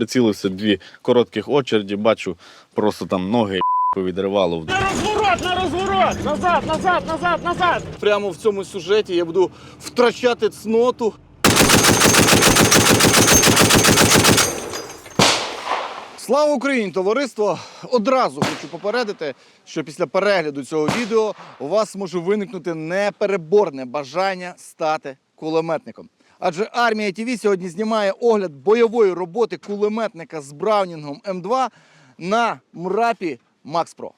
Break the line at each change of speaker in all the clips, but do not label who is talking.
прицілився, дві коротких очереді, бачу, просто там ноги повідривало.
На розворот, на розворот! Назад, назад, назад, назад!
Прямо в цьому сюжеті я буду втрачати цноту. Слава Україні, товариство! Одразу хочу попередити, що після перегляду цього відео у вас може виникнути непереборне бажання стати кулеметником. Адже армія ТІВІ сьогодні знімає огляд бойової роботи кулеметника з Браунінгом М2 на МРАПі Макс Про.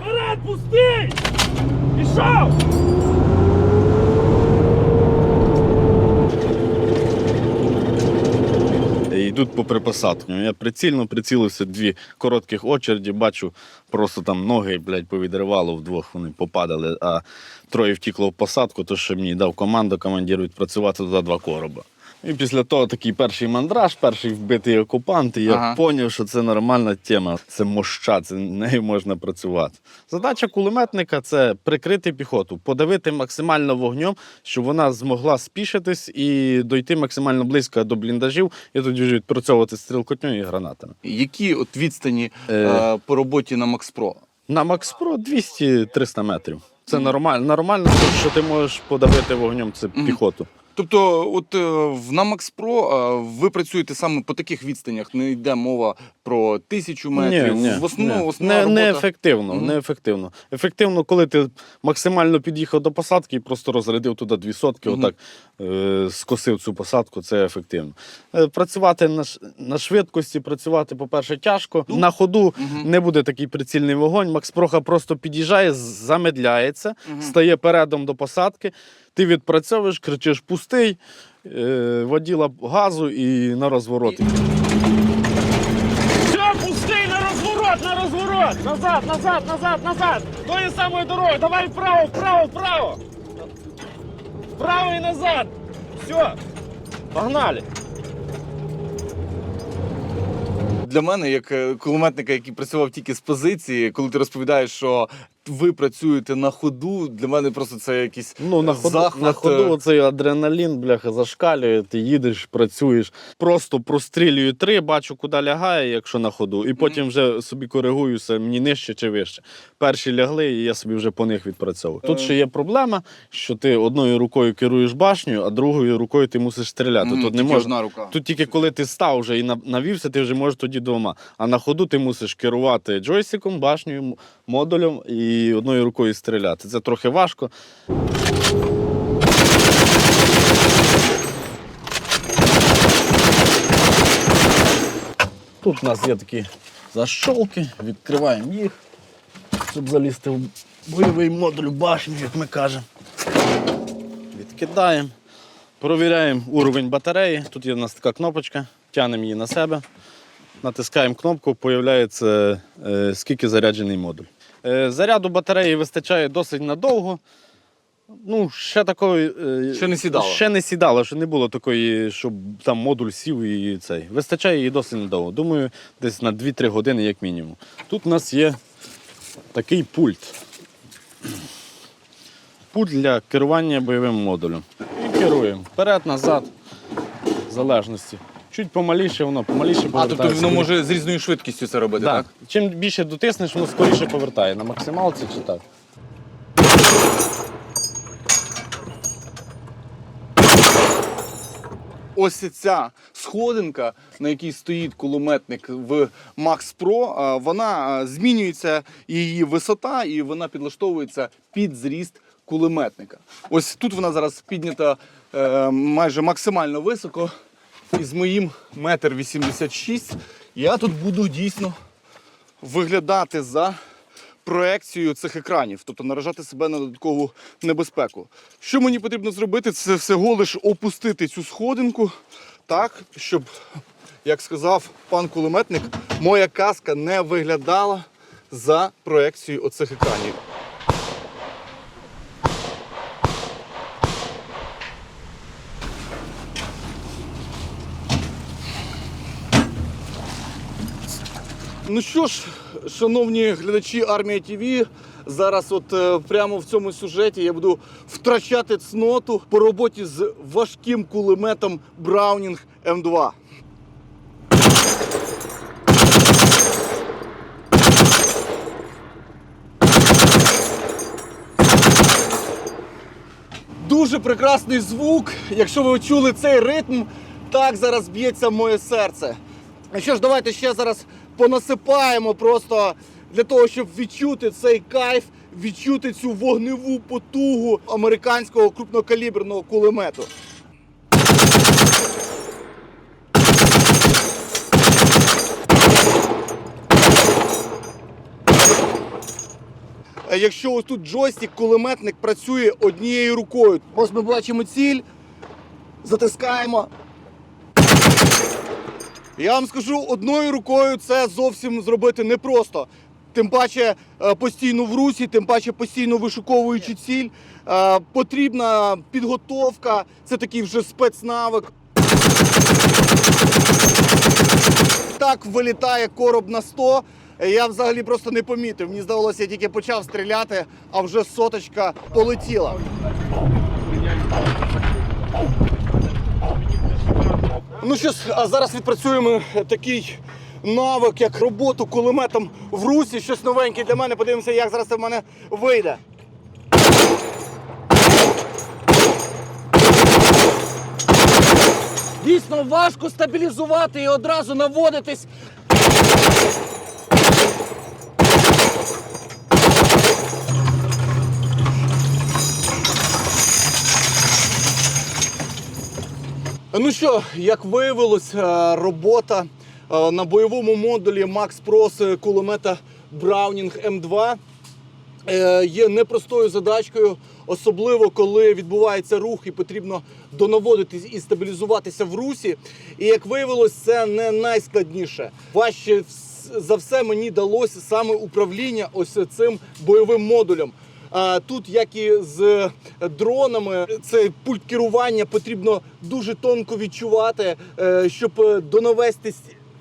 Вперед, пустий! Пішов!
І Йдуть попри посадку. Я прицільно прицілився, дві коротких очереді, бачу, просто там ноги, блядь, повідривало вдвох, вони попадали, а троє втікло в посадку, то що мені дав команду, командир відпрацювати за два короба. І після того такий перший мандраж, перший вбитий окупант, і я
Ага.
зрозумів, що це нормальна тема. Це моща, це нею можна працювати. Задача кулеметника це прикрити піхоту, подавити максимально вогнем, щоб вона змогла спішитись і дойти максимально близько до бліндажів, і тоді вже відпрацьовувати стрілкотню і гранатами.
Які от відстані
Е.
е, по роботі на Макс Про?
На Макс Про 200-300 метрів. Це нормально. Нормально, що ти можеш подавити вогнем це
Мгм.
піхоту.
Тобто, от е, в Про е, ви працюєте саме по таких відстанях, не йде мова про тисячу метрів. в основному
ні.
основна
не,
робота...
неефективно,
Мгм.
неефективно. Ефективно, коли ти максимально під'їхав до посадки і просто розрядив туди дві сотки,
Мгм.
отак е, скосив цю посадку, це ефективно. Е, працювати на, ш- на швидкості, працювати, по-перше, тяжко.
Ну,
на ходу
мгм.
не буде такий прицільний вогонь. Макс Проха просто під'їжджає, замедляється,
Мгм.
стає передом до посадки. Ти відпрацьовуєш, кричиш пустий, е, воділа газу і на розвороті.
Все, пустий, на розворот, на розворот! Назад, назад, назад, назад! Тої самої дороги, давай вправо, вправо, вправо! Вправо і назад! Все, погнали!
Для мене, як е, кулеметника, який працював тільки з позиції, коли ти розповідаєш, що ви працюєте на ходу, для мене просто це якийсь
Ну, на ходу,
захват.
на ходу
е,
цей адреналін, бляха, зашкалює, ти їдеш, працюєш. Просто прострілюю три, бачу, куди лягає, якщо на ходу, і потім вже собі коригуюся, мені нижче чи вище. Перші лягли, і я собі вже по них відпрацьовую. Тут
Е.
ще є проблема, що ти одною рукою керуєш башнею, а другою рукою ти мусиш стріляти. Тут не можна.
одна рука.
Тут тільки коли ти став вже і на- навівся, ти вже можеш тоді двома. А на ходу ти мусиш керувати джойстиком, башнею, модулем і одною рукою стріляти. Це трохи важко. Тут у нас є такі защолки, відкриваємо їх, щоб залізти в бойовий модуль башні, як ми кажемо. Відкидаємо. Провіряємо уровень батареї. Тут є у нас така кнопочка, тягнемо її на себе, натискаємо кнопку, появляється е, скільки заряджений модуль. Е, заряду батареї вистачає досить надовго. Ну, ще такої. е,
Ще не сідало.
Ще не сідало, що не було такої, щоб там модуль сів і цей. Вистачає її досить надовго. Думаю, десь на 2-3 години, як мінімум. Тут у нас є такий пульт. Пульт для керування бойовим модулем. І керуємо вперед-назад, в залежності. Чуть помаліше, воно помаліше
А,
повертається.
тобто воно може з різною швидкістю це робити,
Да.
так?
Чим більше дотиснеш, воно скоріше повертає. На максималці чи так.
Ось ця сходинка, на якій стоїть кулеметник в Max Pro, а, вона а, змінюється її висота, і вона підлаштовується під зріст кулеметника. Ось тут вона зараз піднята е, майже максимально високо. І з моїм метр вісімдесят шість я тут буду дійсно виглядати за проекцією цих екранів, тобто наражати себе на додаткову небезпеку. Що мені потрібно зробити, це всього лиш опустити цю сходинку так, щоб, як сказав пан кулеметник, моя каска не виглядала за проекцією оцих екранів. Ну що ж, шановні глядачі армія ТВ, зараз, от е, прямо в цьому сюжеті, я буду втрачати цноту по роботі з важким кулеметом Браунінг М2. Дуже прекрасний звук. Якщо ви чули цей ритм, так зараз б'ється моє серце. Ну що ж, давайте ще зараз понасипаємо просто для того, щоб відчути цей кайф, відчути цю вогневу потугу американського крупнокаліберного кулемету. Е, Якщо ось тут джойстик, кулеметник працює однією рукою. Ось ми бачимо ціль, затискаємо. Я вам скажу, одною рукою це зовсім зробити непросто. Тим паче е, постійно в русі, тим паче постійно вишуковуючи ціль. Е, Потрібна підготовка, це такий вже спецнавик. Так вилітає короб на 100. Я взагалі просто не помітив. Мені здавалося, я тільки почав стріляти, а вже соточка полетіла. Ну що а зараз відпрацюємо такий навик, як роботу кулеметом в русі. Щось новеньке для мене. Подивимося, як зараз це в мене вийде.
Дійсно важко стабілізувати і одразу наводитись.
Ну що, як виявилось, е, робота е, на бойовому модулі Pro з кулемета Browning M2 е, є непростою задачкою, особливо коли відбувається рух і потрібно донаводитись і стабілізуватися в русі. І як виявилось, це не найскладніше. Важче за все мені далося саме управління ось цим бойовим модулем. Тут, як і з дронами, цей пульт керування потрібно дуже тонко відчувати, е, щоб е, донавести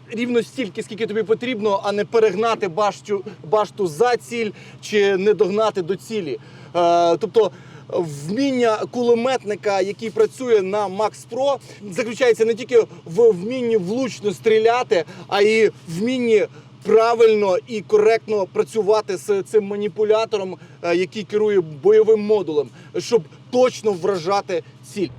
рівно стільки, скільки тобі потрібно, а не перегнати башту, башту за ціль чи не догнати до цілі. Е, Тобто вміння кулеметника, який працює на Max Pro, заключається не тільки в вмінні влучно стріляти, а й вмінні правильно і коректно працювати з цим маніпулятором, е, який керує бойовим модулем, щоб точно вражати ціль.